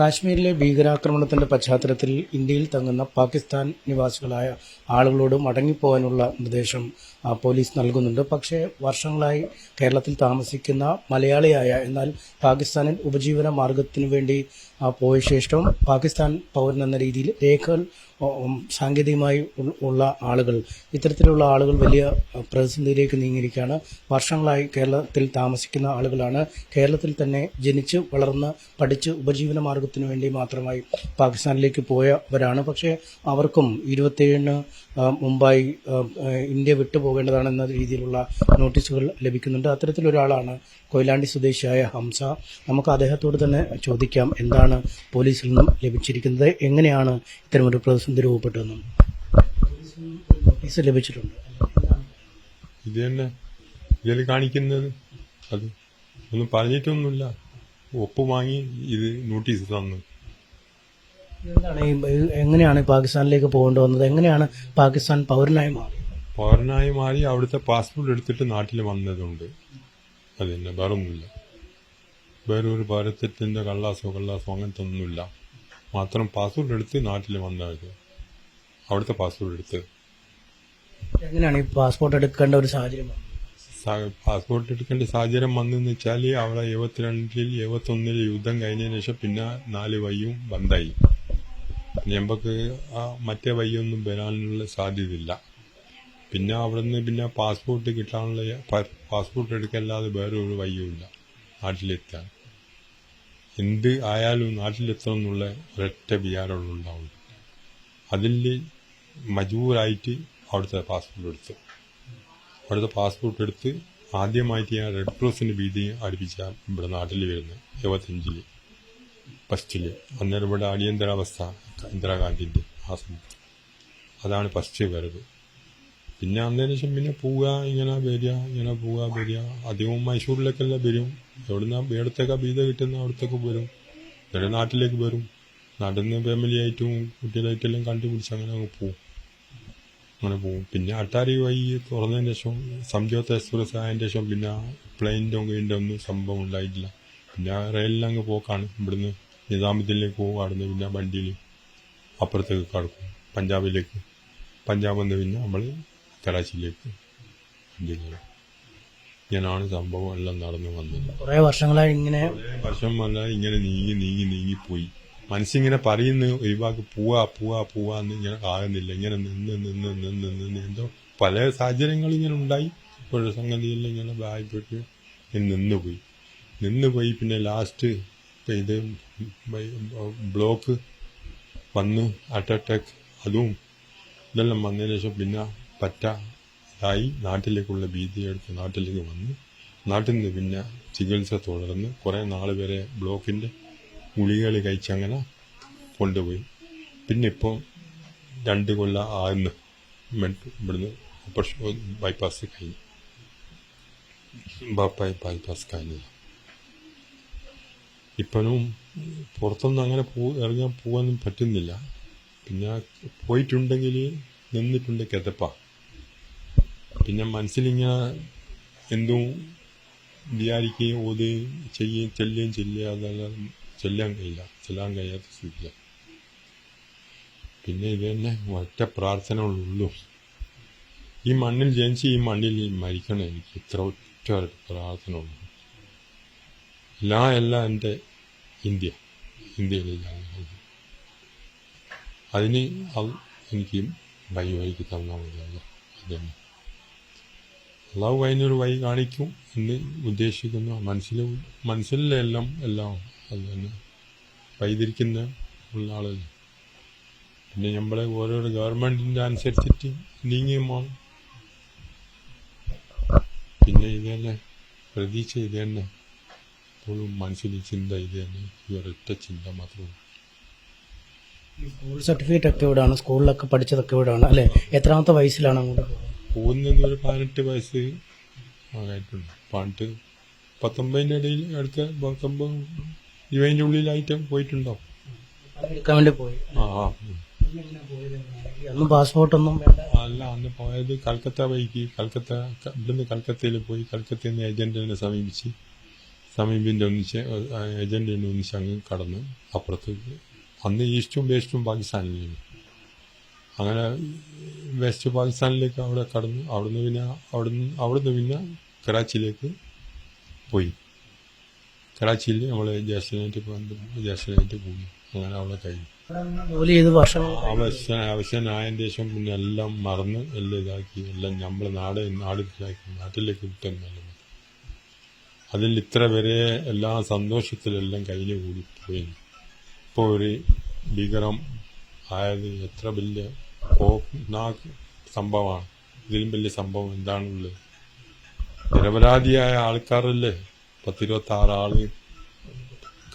കാശ്മീരിലെ ഭീകരാക്രമണത്തിന്റെ പശ്ചാത്തലത്തിൽ ഇന്ത്യയിൽ തങ്ങുന്ന പാകിസ്ഥാൻ നിവാസികളായ ആളുകളോട് മടങ്ങിപ്പോകാനുള്ള നിർദ്ദേശം പോലീസ് നൽകുന്നുണ്ട്. പക്ഷേ വർഷങ്ങളായി കേരളത്തിൽ താമസിക്കുന്ന മലയാളിയായ എന്നാൽ പാകിസ്ഥാനിൽ ഉപജീവന മാർഗത്തിനു വേണ്ടി പോയ ശേഷം പാകിസ്ഥാൻ പൗരൻ എന്ന രീതിയിൽ രേഖകൾ സാങ്കേതികമായി ഉള്ള ആളുകൾ ഇത്തരത്തിലുള്ള ആളുകൾ വലിയ പ്രതിസന്ധിയിലേക്ക് നീങ്ങിയിരിക്കുകയാണ്. വർഷങ്ങളായി കേരളത്തിൽ താമസിക്കുന്ന ആളുകളാണ് കേരളത്തിൽ തന്നെ ജനിച്ച് വളർന്ന് പഠിച്ച് ഉപജീവന മാർഗത്തിനു വേണ്ടി മാത്രമായി പാകിസ്ഥാനിലേക്ക് പോയവരാണ്. പക്ഷേ അവർക്കും ഇരുപത്തിയേഴിന് മുമ്പായി ഇന്ത്യ വിട്ടുപോകേണ്ടതാണെന്ന രീതിയിലുള്ള നോട്ടീസുകൾ ലഭിക്കുന്നുണ്ട്. അത്തരത്തിലൊരാളാണ് കൊയിലാണ്ടി സ്വദേശിയായ ഹംസ. നമുക്ക് അദ്ദേഹത്തോട് തന്നെ ചോദിക്കാം എന്താണ് പോലീസിൽ നിന്നും ലഭിച്ചിരിക്കുന്നത്? എങ്ങനെയാണ് ഇത്തരമൊരു പ്രതിസന്ധി രൂപപ്പെട്ടതെന്നും? ലഭിച്ചിട്ടുണ്ട്. ഇത് തന്നെ ഇതിൽ കാണിക്കുന്നത് അത് ഒന്നും പറഞ്ഞിട്ടൊന്നുമില്ല. ഒപ്പ് വാങ്ങി ഇത് നോട്ടീസ് തന്നു. എന്താണ് ഈ എങ്ങനെയാണ് പാകിസ്ഥാനിലേക്ക് പോകേണ്ടി വന്നത്? എങ്ങനെയാണ് പാകിസ്ഥാൻ പൗരനായി മാറി? പൗരനായി മാറി അവിടുത്തെ പാസ്പോർട്ട് എടുത്തിട്ട് നാട്ടിൽ വന്നതുണ്ട്. അത് തന്നെ വേറെ ഒന്നുമില്ല വേറെ ഒരു പൗരത്വത്തിന്റെ കള്ളാസോ കള്ളാസോ അങ്ങനത്തെ ഒന്നുമില്ല മാത്രം പാസ്പോർട്ട് എടുത്ത് നാട്ടിൽ വന്നത്. അവിടുത്തെ പാസ്പോർട്ട് എടുത്ത്. എങ്ങനെയാണ് ഈ പാസ്പോർട്ട് എടുക്കേണ്ട ഒരു സാഹചര്യം പാസ്പോർട്ട് എടുക്കേണ്ട സാഹചര്യം വന്നെന്ന് വെച്ചാൽ അവിടെ എഴുപത്തിരണ്ടിൽ എഴുപത്തൊന്നിൽ യുദ്ധം കഴിഞ്ഞതിന് ശേഷം പിന്നെ നാല് വയ്യും ബന്ധായി ഞമ്മക്ക് മറ്റേ വയ്യൊന്നും വരാനുള്ള സാധ്യതയില്ല. പിന്നെ അവിടുന്ന് പിന്നെ പാസ്പോർട്ട് കിട്ടാനുള്ള പാസ്പോർട്ട് എടുക്കല്ലാതെ വേറെ ഒരു വയ്യുമില്ല നാട്ടിലെത്താൻ. എന്ത് ആയാലും നാട്ടിലെത്തണം എന്നുള്ള ഒരൊറ്റ വിചാരമുണ്ടാവുള്ളൂ അതിൽ മജൂറായിട്ട് അവിടുത്തെ പാസ്പോർട്ട് എടുത്തു. അവിടുത്തെ പാസ്പോർട്ട് എടുത്ത് ആദ്യമായിട്ട് ഞാൻ റെഡ് ക്രോസിന്റെ ഭീതി അടുപ്പിച്ച ഇവിടെ നാട്ടിൽ വരുന്നത് എഴുപത്തഞ്ചിൽ ഫസ്റ്റിൽ അന്നേരം ഇവിടെ അടിയന്തരാവസ്ഥ ഇന്ദിരാഗാന്ധിന്റെ ആ സമയത്ത്. അതാണ് ഫസ്റ്റ് വരവ്. പിന്നെ അന്നേരം ശേഷം പിന്നെ പോവുക ഇങ്ങനെ വരിക ഇങ്ങനെ പോവുക വരിക. അധികവും മൈസൂരിലേക്കല്ല വരും. എവിടുന്ന എവിടത്തേക്കാ ഭീത കിട്ടുന്ന അവിടത്തേക്ക് വരും. എന്നിട്ട് നാട്ടിലേക്ക് വരും. നാട്ടിൽ നിന്ന് ഫാമിലി ആയിട്ടും കുട്ടികളായിട്ടെല്ലാം കണ്ടുപിടിച്ച് അങ്ങനെ അങ്ങ് പോവും. അങ്ങനെ പോകും. പിന്നെ അട്ടാരി വഴി തുറന്നതിന് ശേഷം സംജോത്ത എക്സ്പ്രസ് ആയതിന് ശേഷം പിന്നെ പ്ലെയിനിന്റെ വീണ്ടും ഒന്നും സംഭവം ഉണ്ടായിട്ടില്ല. പിന്നെ റെയിലിലങ്ങ് പോക്കാണ്. ഇവിടുന്ന് നിസാമുദ്ദീനിലേക്ക് പോകും. അവിടുന്ന് പിന്നെ വണ്ടിയിൽ അപ്പുറത്തേക്ക് കടക്കും. പഞ്ചാബിലേക്ക്. പഞ്ചാബിൽ നിന്ന് പിന്നെ നമ്മൾ കറാച്ചിയിലേക്ക് വണ്ടി കയറും. ഇങ്ങനെയാണ് സംഭവം എല്ലാം നടന്നു വന്നത്. കുറേ വർഷങ്ങളായി ഇങ്ങനെ വർഷം വന്നാൽ ഇങ്ങനെ നീങ്ങി നീങ്ങി നീങ്ങി പോയി. മനസ്സിങ്ങനെ പറയുന്നു ഒഴിവാക്കി പോവാ പോവാ പോവാന്ന് ഇങ്ങനെ ആകുന്നില്ല ഇങ്ങനെ നിന്ന് നിന്ന് നിന്ന് നിന്ന് എന്തോ പല സാഹചര്യങ്ങളും ഇങ്ങനെ ഉണ്ടായി. ഇപ്പോഴത്തെ സംഗതിയിൽ ഇങ്ങനെ പോയി നിന്ന് പോയി പിന്നെ ലാസ്റ്റ് ഇത് ബ്ലോക്ക് വന്ന് ഹാർട്ട് അറ്റാക്ക് അതും ഇതെല്ലാം വന്നതിന് ശേഷം പിന്നെ പറ്റ ഇതായി. നാട്ടിലേക്കുള്ള ഭീതി എടുത്ത് നാട്ടിലേക്ക് വന്ന്. നാട്ടിൽ നിന്ന് പിന്നെ ചികിത്സ തുടർന്ന് കുറേ നാൾ വരെ ബ്ലോക്കിന്റെ ഗുളികകൾ കഴിച്ച് അങ്ങനെ കൊണ്ടുപോയി. പിന്നെ ഇപ്പോൾ രണ്ട് കൊല്ലം ആന്ന് ഇവിടുന്ന് ഓപ്പറേഷൻ ബൈപ്പാസ് കഴിഞ്ഞു. ബാപ്പായി ബൈപ്പാസ് കഴിഞ്ഞത് ഇപ്പനും പുറത്തൊന്നും അങ്ങനെ പോ ഇറങ്ങാൻ പോകാനൊന്നും പറ്റുന്നില്ല. പിന്നെ പോയിട്ടുണ്ടെങ്കിൽ നിന്നിട്ടുണ്ട് കിതപ്പ. പിന്നെ മനസ്സിലിങ്ങനെ എന്തും വിചാരിക്കുകയും ഓതുകയും ചെയ്യുകയും ചെല്ലുകയും ചെല്ലുക അതെല്ലാം ചെല്ലാൻ കഴിയില്ല. ചെല്ലാൻ കഴിയാത്ത സ്ഥിതിയാണ് പിന്നെ ഇത് തന്നെ ഒറ്റ പ്രാർത്ഥനകളുള്ളൂ. ഈ മണ്ണിൽ ജനിച്ച് ഈ മണ്ണിൽ മരിക്കണം എനിക്ക് ഇത്ര ഒറ്റ പ്രാർത്ഥന ഉള്ളൂ ലാ എല്ലാം എന്റെ ഇന്ത്യ ഇന്ത്യയിലാണ് അതിന് അത് എനിക്ക് വഴി തന്നാൽ മതിയല്ലോ. അതന്നെ അള്ളാഹു അതിനൊരു വഴി കാണിക്കും എന്ന് ഉദ്ദേശിക്കുന്ന. മനസ്സിൽ മനസ്സിലെ എല്ലാം എല്ലാം അത് തന്നെ. വൈതിരിക്കുന്ന ഉള്ള ആളല്ല പിന്നെ നമ്മളെ ഓരോ ഗവൺമെന്റിന്റെ അനുസരിച്ചിട്ട് നീങ്ങിയുമാണ് പിന്നെ ഇത് തന്നെ പ്രതീക്ഷ ഇത് തന്നെ എപ്പോഴും മനസ്സിൽ ചിന്ത ഇത് തന്നെ ഈ ഒരൊറ്റ ചിന്ത മാത്രമേ സ്കൂൾ സർട്ടിഫിക്കറ്റ് ഒക്കെ ഇവിടെയാണ് സ്കൂളിലൊക്കെ പഠിച്ചതൊക്കെ ഇവിടെയാണ് അല്ലെ? എത്രാമത്തെ വയസ്സിലാണ് അങ്ങോട്ട് പോകുന്നത് പോകുന്നത് ഒരു പതിനെട്ട് വയസ്സ് ആയിട്ടുണ്ട് പണ്ട് പത്തൊമ്പതിന്റെ ഇടയിൽ അടുത്ത പത്തൊമ്പത് ഇവന്റെ ഉള്ളിലായിട്ട് പോയിട്ടുണ്ടോ? എടുക്കാൻ വേണ്ടി പോയി. ആ. അന്നും പാസ്പോർട്ടൊന്നും അല്ല അന്ന് പോയത് കൽക്കത്ത വഴിക്ക്. കൽക്കത്ത ഇവിടുന്ന് കൽക്കത്തയിൽ പോയി കൽക്കത്തയിൽ നിന്ന് ഏജന്റിനെ സമീപിച്ച് സമീപിന്റെ ഒന്നിച്ച് ഏജന്റിനെ ഒന്നിച്ച് അങ്ങ് കടന്ന് അപ്പുറത്ത് അന്ന് ഈസ്റ്റും വേസ്റ്റും പാകിസ്ഥാനിലാണ് അങ്ങനെ വെസ്റ്റ് പാകിസ്ഥാനിലേക്ക് അവിടെ കടന്നു. അവിടുന്ന് പിന്നെ അവിടുന്ന് അവിടുന്ന് പിന്നെ കറാച്ചിയിലേക്ക് പോയി. കറാച്ചിയിൽ നമ്മൾ ജ്യേഷ്ഠനായിട്ട് ജ്യേഷ്ഠനായിട്ട് പോയി. അങ്ങനെ അവിടെ കഴിഞ്ഞു. അവശ അവശനായതിന് ശേഷം പിന്നെ എല്ലാം മറന്ന് എല്ലാം ഇതാക്കി. എല്ലാം നമ്മളെ നാട് നാടിലാക്കി നാട്ടിലേക്ക് വിട്ടെന്നല്ല അതിൽ ഇത്ര വരെ എല്ലാ സന്തോഷത്തിലെല്ലാം കഴിഞ്ഞു കൂടി. പോയി ഇപ്പോൾ ഒരു ഭീകരം ആയത് എത്ര വലിയ കോ- നാ- സംഭവമാണ് ഇതിലും വലിയ സംഭവം എന്താണുള്ളത്? നിരപരാധിയായ ആൾക്കാരല്ലേ? പത്തിരുപത്തി ആറ് ആൾ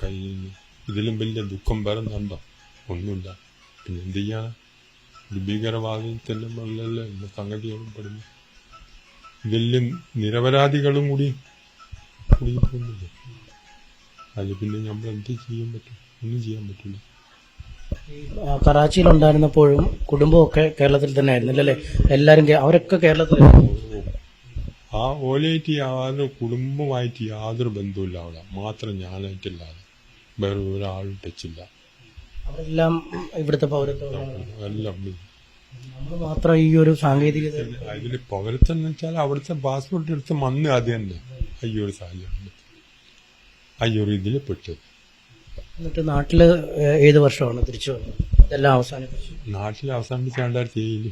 കഴിഞ്ഞു. ഇതിലും വലിയ ദുഃഖം വരുന്നുണ്ടോ ഒന്നുമില്ല. പിന്നെ എന്ത് ചെയ്യാൻ ഇത് ഭീകരവാദത്തിന്റെ മുകളിലല്ലേ ഇന്ന് പെടുന്നു. ഇതിലും നിരപരാധികളും കൂടി കുടുങ്ങിപ്പോകുന്നില്ല അതിൽ പിന്നെ നമ്മൾ എന്ത് ചെയ്യാൻ പറ്റും? ഒന്നും ചെയ്യാൻ പറ്റില്ല. ഉണ്ടായിരുന്നപ്പോഴും കുടുംബമൊക്കെ കേരളത്തിൽ തന്നെ ആയിരുന്നു അല്ലേ എല്ലാവരും അവരൊക്കെ കേരളത്തിൽ ആ ഓലയായിട്ട് യാതൊരു കുടുംബമായിട്ട് യാതൊരു ബന്ധവുമില്ല അവിടെ. മാത്രം ഞാനായിട്ടില്ലാതെ വേറെ ഒരാളും ടച്ചില്ല അവരെല്ലാം ഇവിടുത്തെ പൗരത്വം എല്ലാം നമ്മൾ മാത്രം ഈ ഒരു സാങ്കേതികത അതിൽ പൗരത്വം എന്ന് വെച്ചാൽ അവിടുത്തെ പാസ്പോർട്ട് എടുത്ത് മന്ന് അത് തന്നെ. അയ്യൊരു സാഹചര്യം. അയ്യൊരു ഇതിൽ പെട്ടത്. എന്നിട്ട് നാട്ടിൽ ഏ- ഏത് വർഷമാണ് തിരിച്ചു വന്നത്? ഇതെല്ലാം അവസാനിപ്പിച്ചു. നാട്ടിൽ അവസാനിപ്പിച്ച രണ്ടായിരത്തി ഏഴിൽ.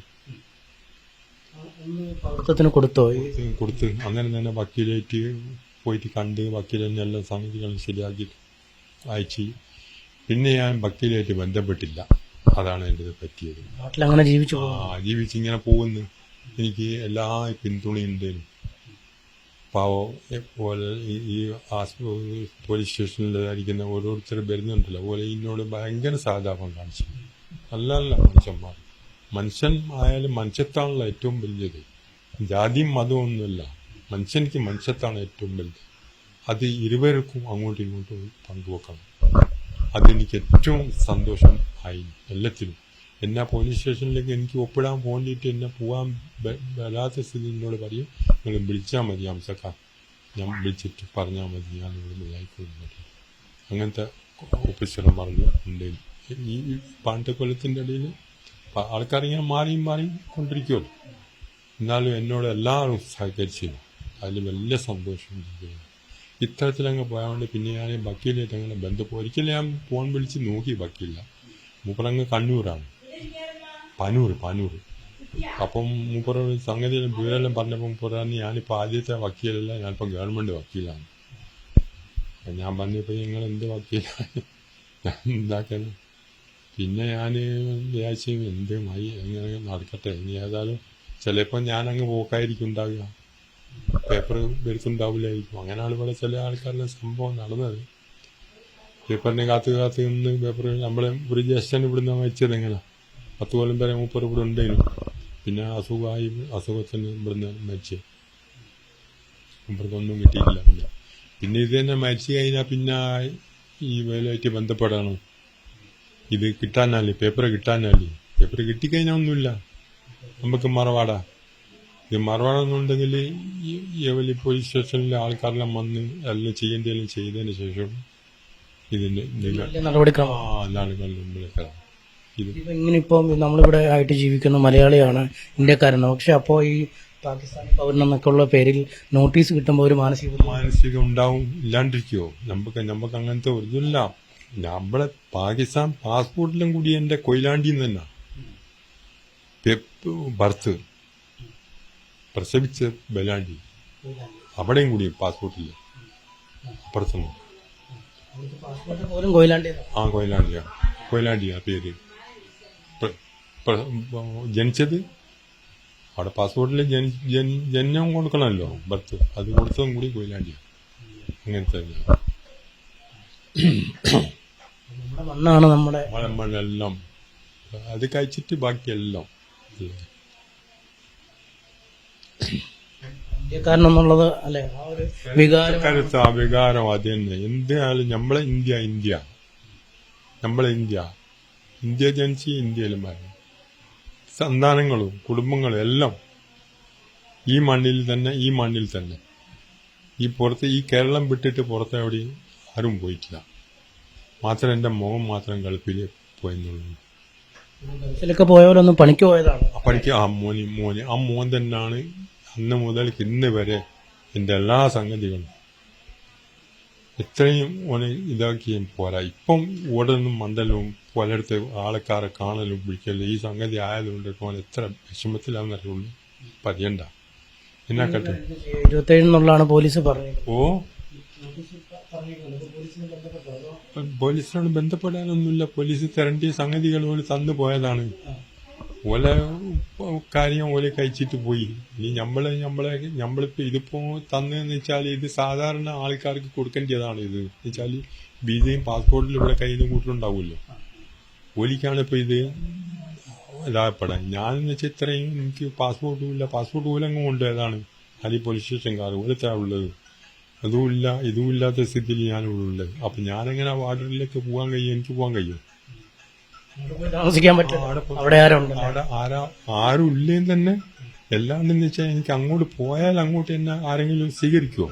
പൗരത്വത്തിന് കൊടുത്തോ? കൊടുത്ത്. അങ്ങനെ തന്നെ വക്കീലായിട്ട് പോയിട്ട് കണ്ട് വക്കീലെല്ലാം എല്ലാ സംഗതികളും ശരിയാക്കി അയച്ച്. പിന്നെ ഞാൻ വക്കീലായിട്ട് ബന്ധപ്പെട്ടില്ല. അതാണ് എന്റെ പറ്റിയത്. നാട്ടിൽ അങ്ങനെ ജീവിച്ചു ആ ജീവിച്ച് ഇങ്ങനെ പോകുന്നു. എനിക്ക് എല്ലാ പിന്തുണയുണ്ടേനും പാവോ പോലെ ഈ പോലീസ് സ്റ്റേഷനിലായിരിക്കുന്ന ഓരോരുത്തർ വരുന്നുണ്ടല്ലോ. പോലെ ഇതിനോട് ഭയങ്കര സഹതാപം കാണിച്ചു. നല്ല നല്ല മനുഷ്യന്മാർ. മനുഷ്യൻ ആയാലും മനുഷ്യത്താണല്ലോ ഏറ്റവും വലിയത് ജാതിയും മതവും ഒന്നുമില്ല മനുഷ്യനിക്ക് മനുഷ്യത്താണ് ഏറ്റവും വലുത്. അത് ഇരുവർക്കും അങ്ങോട്ടും ഇങ്ങോട്ടും പങ്കുവെക്കണം. അതെനിക്ക് ഏറ്റവും സന്തോഷം ആയി എല്ലാത്തിലും എന്നെ പോലീസ് സ്റ്റേഷനിലേക്ക് എനിക്ക് ഒപ്പിടാൻ വേണ്ടിയിട്ട് എന്നെ പോകാൻ വരാത്ത സ്ഥിതി എന്നോട് പറയും. നിങ്ങൾ വിളിച്ചാൽ മതി അംസക്കാർ ഞാൻ വിളിച്ചിട്ട് പറഞ്ഞാൽ മതി. ഞാൻ ഇവിടെ പറയും. അങ്ങനത്തെ ഓഫീസർമാർ ഉണ്ട്. ഈ പാണ്ഡ്യക്കൊല്ലത്തിന്റെ ഇടയിൽ ആൾക്കാരിങ്ങനെ മാറിയും മാറിയും കൊണ്ടിരിക്കുമല്ലോ എന്നാലും എന്നോട് എല്ലാവരും സഹകരിച്ചില്ല അതിൽ വലിയ സന്തോഷം ഇത്തരത്തിലങ്ങ് പോയതുകൊണ്ട് പിന്നെ ഞാൻ വക്കീലായിട്ട് അങ്ങനെ ബന്ധപ്പെട്ടു ഒരിക്കലും ഞാൻ ഫോൺ വിളിച്ച് നോക്കി വക്കീല മൂപ്പറങ്ങ് കണ്ണൂരാണ്. പനൂർ പനൂറ് അപ്പം മൂപ്പറ സംഗതി വിവരെല്ലാം പറഞ്ഞപ്പോൾ മൂപ്പറ ഞാനിപ്പോൾ ആദ്യത്തെ വക്കീലല്ല ഞാനിപ്പോൾ ഗവൺമെന്റ് വക്കീലാണ്. അപ്പം ഞാൻ പറഞ്ഞപ്പോൾ നിങ്ങൾ എന്ത് വക്കീലാണ്? ഞാൻ എന്താക്കണം പിന്നെ ഞാൻ വിചാരിച്ചു എന്ത് മൈ എങ്ങനെ നടക്കട്ടെ. ഇനി ഏതായാലും ചിലപ്പോൾ ഞാനങ്ങ് പോക്കായിരിക്കും ഉണ്ടാവുക. പേപ്പർ വരുത്തുണ്ടാവില്ലായിരിക്കും അങ്ങനെയാണ് ഇവിടെ ചില ആൾക്കാരുടെ സംഭവം നടന്നത്. പേപ്പറിനെ കാത്ത് കാത്ത് നിന്ന് പേപ്പർ നമ്മളെ ഒരു ജ്യേഷ്ഠൻ ഇവിടുന്ന് വെച്ചത് എങ്ങനെ പത്ത് കൊല്ലം വരെ മൂപ്പർ ഇവിടെ ഉണ്ടായിരുന്നു പിന്നെ അസുഖമായി അസുഖത്തിന് ഇവിടുന്ന് മരിച്ചു. മൂപ്പർക്കൊന്നും കിട്ടിയില്ല പിന്നെ. പിന്നെ ഇത് തന്നെ മരിച്ചു കഴിഞ്ഞാൽ പിന്നെ ഈ വേലയായിട്ട് ബന്ധപ്പെടണം. ഇത് കിട്ടാനല്ലേ പേപ്പർ കിട്ടാനല്ലേ പേപ്പർ കിട്ടിക്കഴിഞ്ഞാൽ ഒന്നുമില്ല. നമുക്ക് മറവാടാ. ഇത് മറവാടെന്നുണ്ടെങ്കിൽ ഈ പോലീസ് സ്റ്റേഷനിലെ ആൾക്കാരെല്ലാം വന്ന് എല്ലാം ചെയ്യേണ്ടതെല്ലാം ചെയ്തതിന് ശേഷം ഇതിന്റെ നടപടിക്രമം. ആ ഇപ്പൊ ഇങ്ങനെ ഇപ്പം നമ്മളിവിടെ ആയിട്ട് ജീവിക്കുന്ന മലയാളിയാണ് ഇന്ത്യക്കാരനാണ് പക്ഷെ അപ്പോൾ ഈ പാകിസ്ഥാൻ പൗരനെന്നൊക്കെ ഉള്ള പേരിൽ നോട്ടീസ് കിട്ടുമ്പോൾ ഒരു മാനസിക മാനസികം ഉണ്ടാവും. ഇല്ലാണ്ടിരിക്കുമോ നമുക്ക് നമുക്ക് അങ്ങനത്തെ ഒരു ഇതില്ല നമ്മളെ പാകിസ്ഥാൻ പാസ്പോർട്ടിലും കൂടി എന്റെ കൊയിലാണ്ടിന്ന് തന്നെ. ബർത്ത്. പ്രസവിച്ച ബലാണ്ടി. അവിടെയും കൂടി പാസ്പോർട്ടില്ല. അപ്പുറത്തുനിന്ന് ആ കൊയിലാണ്ടിയാണ്. കൊയിലാണ്ടിയാണ് കൊയിലാണ്ടിയാ പേര് പ്ര- പ്ര- ജനിച്ചത്? അവിടെ പാസ്പോർട്ടിൽ ജനി ജനി- ജനനം കൊടുക്കണമല്ലോ ബർത്ത് അത് കൊടുത്തതും കൂടി കൊയിലാണ്ടിയാണ് അങ്ങനത്തെ മണ്ണാണ് നമ്മുടെ മണ്ണെല്ലാം അത് കഴിച്ചിട്ട് ബാക്കിയെല്ലാം? ഇന്ത്യക്കാരനെന്നുള്ളത് അല്ലെ? ആ ഒരു വികാരം. ആ വികാരം അത് തന്നെ. എന്തായാലും നമ്മളെ ഇന്ത്യ ഇന്ത്യ. നമ്മളെ ഇന്ത്യ. ഇന്ത്യ ജനിച്ച് ഇന്ത്യയിലും മരണം. സന്താനങ്ങളും കുടുംബങ്ങളും എല്ലാം ഈ മണ്ണിൽ തന്നെ ഈ മണ്ണിൽ തന്നെ. ഈ പുറത്ത് ഈ കേരളം വിട്ടിട്ട് പുറത്ത് എവിടെയും ആരും പോയിട്ടില്ല. മാത്രം എന്റെ മുഖം മാത്രം ഗൾഫിൽ പോയെന്നുള്ളൂ. ഗൾഫിലൊക്കെ പോയവരൊന്നും പണിക്ക് പോയതാണ്? പണിക്ക് ആ മോന് മോന് ആ മോൻ തന്നെയാണ് അന്ന് മുതൽ ഇന്ന് വരെ എന്റെ എല്ലാ സംഗതികളും ഇത്രയും ഓനെ ഇതാക്കിയും പോരാ. ഇപ്പം ഓടുന്നും മണ്ടലും പലയിടത്ത് ആൾക്കാരെ കാണലും വിളിക്കലും ഈ സംഗതി ആയതുകൊണ്ട് ഓൻ എത്ര വിഷമത്തിലാണെന്നറിയുള്ളൂ പറയണ്ട. എന്നാ കേട്ടോ? ഇരുപത്തേഴ് പോലീസ് പറഞ്ഞത്. ഓ. പോലീസിനോട് ബന്ധപ്പെടാനൊന്നുമില്ല. പോലീസ് തരേണ്ട സംഗതികൾ പോലെ തന്നു പോയതാണ്. ഓല കാര്യം ഓലെ കഴിച്ചിട്ട് പോയി. ഇനി നമ്മളെ നമ്മളെ നമ്മളിപ്പോ ഇതിപ്പോ തന്നെന്ന് വെച്ചാൽ ഇത് സാധാരണ ആൾക്കാർക്ക് കൊടുക്കേണ്ടതാണ് ഇത്. വെച്ചാൽ വിസയും പാസ്പോർട്ടിലും ഇവിടെ കയ്യിൽ നിന്ന് കൂട്ടിലുണ്ടാവുമല്ലോ ഓലിക്കാണ് ഇപ്പൊ ഇത് ഇതാപ്പെടാൻ ഞാൻ എന്ന് വെച്ചാൽ ഇത്രയും എനിക്ക് പാസ്പോർട്ടും ഇല്ല. പാസ്പോർട്ട് പോലും അങ്ങ് ഏതാണ് അത് പോലീസ് സ്റ്റേഷൻകാർ ഓലത്താ ഉള്ളത്. അതുമില്ല ഇതും ഇല്ലാത്ത സ്ഥിതിയിൽ ഞാനിവിടെ ഉള്ളത്. അപ്പൊ ഞാനെങ്ങനെ വാർഡറിലേക്ക് പോകാൻ കഴിയും? എനിക്ക് പോകാൻ കഴിയും. താമസിക്കാൻ പറ്റും. അവിടെ ആരുണ്ട്? അവിടെ ആരാ? ആരും ഇല്ലെങ്കിൽ തന്നെ. എല്ലാണ്ടെന്ന് വെച്ചാൽ എനിക്ക് അങ്ങോട്ട് പോയാൽ അങ്ങോട്ട് എന്നെ ആരെങ്കിലും സ്വീകരിക്കുമോ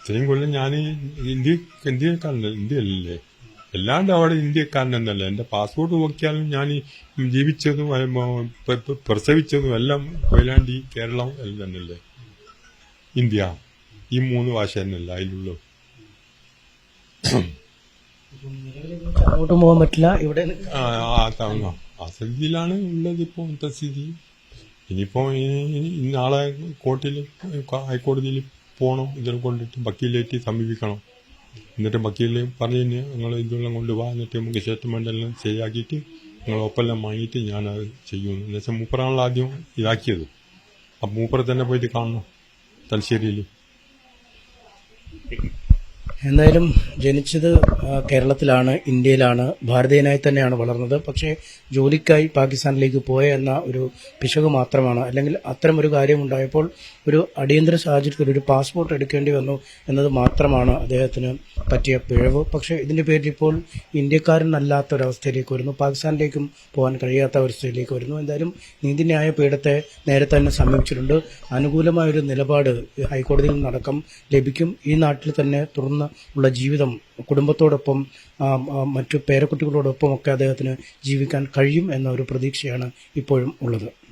ഇത്രയും കൊല്ലം ഞാൻ ഇന്ത്യ ഇന്ത്യക്കാരനല്ല ഇന്ത്യയല്ലേ? എല്ലാണ്ട് അവിടെ ഇന്ത്യക്കാരനെന്നല്ല. എന്റെ പാസ്പോർട്ട് നോക്കിയാലും ഞാൻ ജീവിച്ചതും പ്രസവിച്ചതും എല്ലാം കൊയിലാണ്ടി കേരളം എല്ലാം തന്നെയല്ലേ? ഇന്ത്യ. ഈ മൂന്ന് ഭാഷ തന്നെയല്ല അതിലുള്ളൂ. അങ്ങോട്ടും പോകാൻ പറ്റില്ല. ഇവിടെ സ്ഥിതിയിലാണ് ഉള്ളത് ഇപ്പോൾ സ്ഥിതി. ഇനിയിപ്പോ ഇനി- ഇനി നാളെ കോർട്ടിൽ ഹൈക്കോടതിയിൽ പോകണം? ഇതിനെ കൊണ്ടിട്ട് വക്കീലേറ്റ് സമീപിക്കണം? എന്നിട്ട് വക്കീൽ പറഞ്ഞു നിങ്ങൾ ഇതെല്ലാം കൊണ്ടുപോവാ എന്നിട്ട് നമുക്ക് സ്റ്റേറ്റ്മെന്റെല്ലാം ശരിയാക്കിയിട്ട് നിങ്ങൾ ഒപ്പെല്ലാം വാങ്ങിയിട്ട് ഞാനത് ചെയ്യുന്നു എന്ന് വെച്ചാൽ മൂപ്പറാണല്ലോ ആദ്യം ഇതാക്കിയത്. അപ്പം മൂപ്പറെ തന്നെ പോയിട്ട് കാണണം തലശ്ശേരിയിൽ എന്തായാലും ജനിച്ചത് കേരളത്തിലാണ് ഇന്ത്യയിലാണ് ഭാരതീയനായി തന്നെയാണ് വളർന്നത്. പക്ഷേ ജോലിക്കായി പാകിസ്ഥാനിലേക്ക് പോയ എന്ന ഒരു പിശക് മാത്രമാണ്. അല്ലെങ്കിൽ അത്തരം ഒരു കാര്യം ഉണ്ടായപ്പോൾ ഒരു അടിയന്തര സാഹചര്യത്തിൽ ഒരു പാസ്പോർട്ട് എടുക്കേണ്ടി വന്നു എന്നത് മാത്രമാണ് അദ്ദേഹത്തിന് പറ്റിയ പിഴവ്. പക്ഷേ ഇതിന്റെ പേരിൽ ഇപ്പോൾ ഇന്ത്യക്കാരനല്ലാത്ത ഒരവസ്ഥയിലേക്ക് വരുന്നു പാകിസ്ഥാനിലേക്കും പോകാൻ കഴിയാത്ത അവസ്ഥയിലേക്ക് വരുന്നു. എന്തായാലും നീതിന്യായ പീഠത്തെ നേരത്തെ തന്നെ സമീപിച്ചിട്ടുണ്ട്. അനുകൂലമായൊരു നിലപാട് ഹൈക്കോടതിയിൽ നിന്നടക്കം ലഭിക്കും. ഈ നാട്ടിൽ തന്നെ തുറന്ന് ഉള്ള ജീവിതം കുടുംബത്തോടൊപ്പം മറ്റു പേരക്കുട്ടികളോടൊപ്പം ഒക്കെ അദ്ദേഹത്തിന് ജീവിക്കാൻ കഴിയും എന്ന ഒരു പ്രതീക്ഷയാണ് ഇപ്പോഴും ഉള്ളത്.